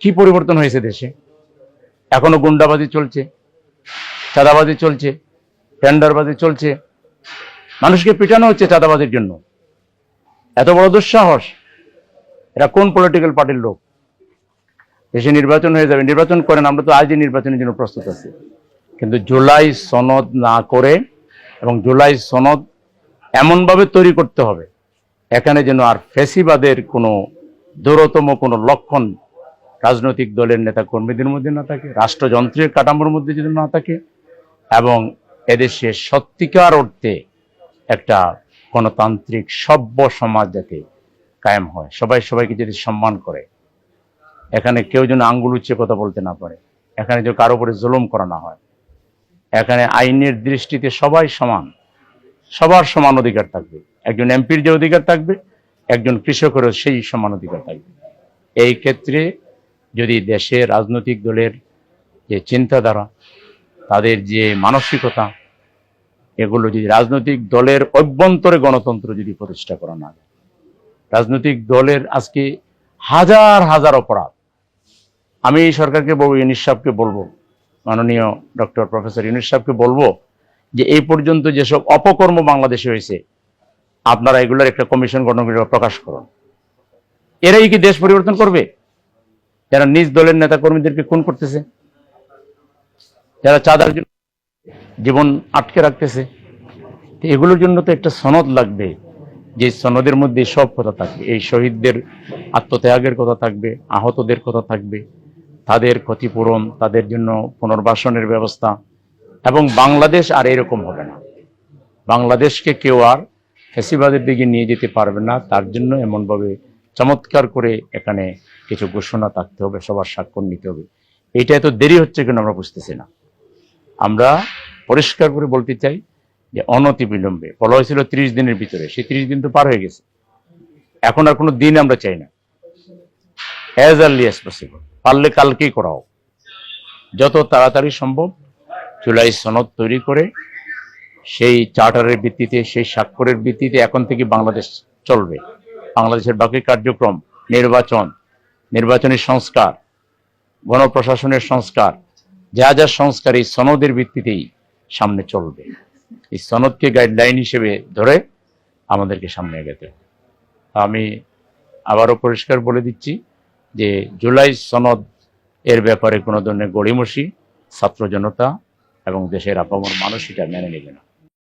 কি পরিবর্তন হয়েছে দেশে? এখনও গুন্ডাবাজি চলছে, চাঁদাবাজি চলছে, টেন্ডারবাজি চলছে। মানুষকে পিটানো হচ্ছে চাঁদাবাজির জন্য। এত বড় দুঃসাহস। এরা কোন পলিটিক্যাল পার্টির লোক? দেশে নির্বাচন হয়ে যাবে, নির্বাচন করেন, আমরা তো আজই নির্বাচনের জন্য প্রস্তুত আছি। কিন্তু জুলাই সনদ না করে এবং জুলাই সনদ এমনভাবে তৈরি করতে হবে, এখানে যেন আর ফেসিবাদের কোনো দূরতম কোনো লক্ষণ রাজনৈতিক দলের নেতা কর্মীদের মধ্যে না থাকে, রাষ্ট্রযন্ত্রের কাঠামোর মধ্যে যদি না থাকে, এবং এদেশে সত্যিকার অর্থে একটা গণতান্ত্রিক সভ্য সমাজ যাতে কায়েম হয়। সবাই সবাইকে যদি সম্মান করে, এখানে কেউ যেন আঙ্গুল উচ্চে কথা বলতে না পারে, এখানে যেন কারও উপরে জুলুম করা না হয়, এখানে আইনের দৃষ্টিতে সবাই সমান, সবার সমান অধিকার থাকবে। একজন এমপির যে অধিকার থাকবে, একজন কৃষকেরও সেই সমান অধিকার থাকবে। এই ক্ষেত্রে যদি দেশের রাজনৈতিক দলের যে চিন্তাধারা, তাদের যে মানসিকতা, এগুলো যদি রাজনৈতিক দলের অভ্যন্তরে গণতন্ত্র যদি প্রতিষ্ঠা করা না যায়, রাজনৈতিক দলের আজকে হাজার হাজার অপরাধ। আমি সরকারকে বলব, ইউনিস সাহেবকে বলব, মাননীয় ডক্টর প্রফেসর ইউনিস সাহেবকে বলব, যে এই পর্যন্ত যেসব অপকর্ম বাংলাদেশে হয়েছে, আপনারা এগুলোর একটা কমিশন গঠন করে প্রকাশ করুন। এরাই কি দেশ পরিবর্তন করবে? যারা নিজ দলের নেতা কর্মীদেরকে খুন করতেছে, যারা চাঁদার জন্য জীবন আটকে রাখতেছে এগুলোর জন্য তো একটা সনদ লাগবে, যে সনদের মধ্যে সব কথা থাকবে। এই শহীদদের আত্মত্যাগের কথা থাকবে, আহতদের কথা থাকবে, তাদের ক্ষতিপূরণ, তাদের জন্য পুনর্বাসনের ব্যবস্থা, এবং বাংলাদেশ আর এরকম হবে না। বাংলাদেশকে কেউ আর ফেসিবাদের দিকে নিয়ে যেতে পারবে না, তার জন্য এমনভাবে চমৎকার করে এখানে কিছু ঘোষণা থাকতে হবে, সবার স্বাক্ষর নিতে হবে। এটা এত দেরি হচ্ছে কেন আমরা বুঝতেছি না। আমরা পরিষ্কার করে বলতে চাই যে অনতি বিলম্বে বলা হয়েছিল ত্রিশ দিনের ভিতরে, সেই ত্রিশ দিন তো পার হয়ে গেছে। এখন আর কোনো দিন আমরা চাই না। অ্যাজ আর্লি অ্যাজ পসিবল পারলে কালকেই করাও। যত তাড়াতাড়ি সম্ভব জুলাই সনদ তৈরি করে, সেই চার্টারের ভিত্তিতে, সেই স্বাক্ষরের ভিত্তিতে এখন থেকে বাংলাদেশ চলবে। বাংলাদেশের বাকি কার্যক্রম, নির্বাচন, নির্বাচনী সংস্কার, গণপ্রশাসনের সংস্কার, যা যা সংস্কার এই সনদের ভিত্তিতেই সামনে চলবে। এই সনদকে গাইডলাইন হিসেবে ধরে আমাদেরকে সামনে এগোতে হবে। আমি আবারও পরিষ্কার বলে দিচ্ছি যে জুলাই সনদ এর ব্যাপারে কোনো ধরনের গড়িমসি ছাত্র জনতা এবং দেশের আপামর মানুষ এটা মেনে নেবে না।